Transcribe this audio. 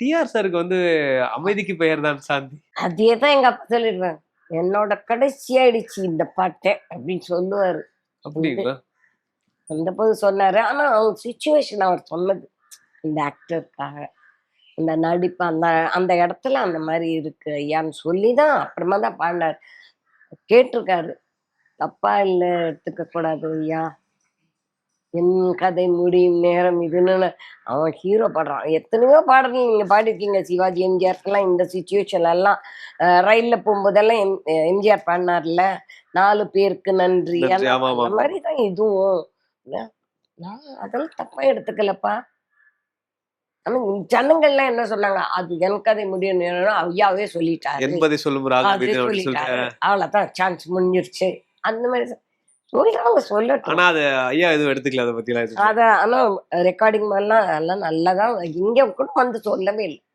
TR சாருக்கு வந்து அமைதிக்கு பெயர் தான் சாந்தி. அதே தான் எங்க அப்பா சொல்லிடுறாங்க என்னோட கடைசி ஆயிடுச்சு இந்த பாட்டை அப்படின்னு சொல்லுவாரு. அப்படிங்களா? அந்த போது சொன்னாரு. ஆனா அவங்க சுச்சுவேஷன் அவர் சொன்னது. இந்த ஆக்டருக்காக இந்த நடிப்பு அந்த அந்த இடத்துல அந்த மாதிரி இருக்கு ஐயான்னு சொல்லி தான் அப்புறமா தான் பாடினார். கேட்டிருக்காரு. தப்பா இல்லை எடுத்துக்க கூடாது ஐயா. என் கதை முடியும் நேரம் இதுன்னு அவன் ஹீரோ பாடுறான். எத்தனையோ பாடல்கள் நீங்க பாடிருக்கீங்க சிவாஜி எம்ஜிஆருக்கெல்லாம் இந்த சுச்சுவேஷன்ல எல்லாம். அஹ், ரயில்ல போகும்போதெல்லாம் எம் எம்ஜிஆர் பாடினார்ல நாலு பேருக்கு நன்றி. அந்த மாதிரி தான் இதுவும்? நான் அதெல்லாம் தப்பா எடுத்துக்கலப்பா. ஆனா ஜனங்கள்லாம் என்ன சொன்னாங்க? அது என் கதை முடியும் நேரம் ஐயாவே சொல்லிட்டாரு. என்பதை சொல்லும் அது அவ்வளவுதான் சான்ஸ் முடிஞ்சிருச்சு. அந்த மாதிரி சொல்றாங்க சொல்லட்டும். ஆனா அது ஐயா எதுவும் எடுத்துக்கல அதை பத்தி எல்லாம் அத ஆனா ரெக்கார்டிங் மாதிரிலாம் எல்லாம் நல்லாதான் இங்க கூட வந்து சொல்லவே இல்லை.